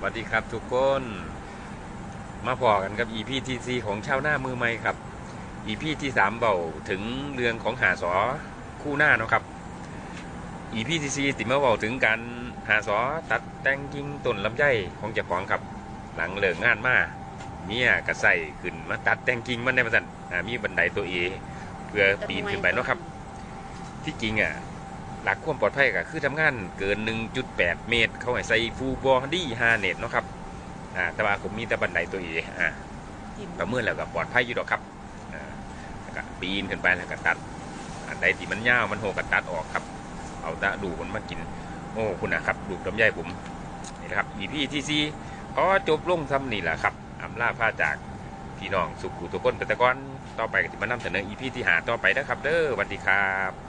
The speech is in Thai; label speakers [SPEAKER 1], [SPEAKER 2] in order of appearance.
[SPEAKER 1] สวัสดีครับทุกคน มาพอกันกับ EP ที่4ของชาวหน้ามือใหม่ครับ EP ที่3เบาถึงเรื่องของหาสอคู่หน้าเนาะครับ EP ที่4ติมาเบาถึงการหาสอตัดแต่งกิ่งต้นลำไยของเจ้าของครับ หลังเลิกงานมาเมียกระใส่ขึ้นมาตัดแต่งกิ่งมันได้มาสั่นมีบันไดตัวเอเพื่อปีนขึ้นไปเนาะครับ ที่จริงอะ หลักความปลอดภัยก็คือทำงานเกิน 1.8 เมตร เขาให้ใส่ฟูลบอดี้5เน็ตเนาะครับอ่าแต่ว่าผมมีแต่บันไดตัวเออ่าประเมินแล้วก็ปลอดภัยอยู่ดอกครับอ่าแล้วก็ปีนขึ้นไปแล้วก็ตัดอันใดที่มันยาวมันโหก็ตัดออกครับ เอาตะดูมันมากิน โอ้คุณนะครับดูกลำไยผมนี่นะครับ EP ที่สี่ขอจบลงซ้ำนี่แหละครับอำลาพาจากพี่น้องสุขุทุกคนแต่ก่อนต่อไปก็จะมานำเสนอ EP ที่หาต่อไปนะครับ เด้อสวัสดีครับ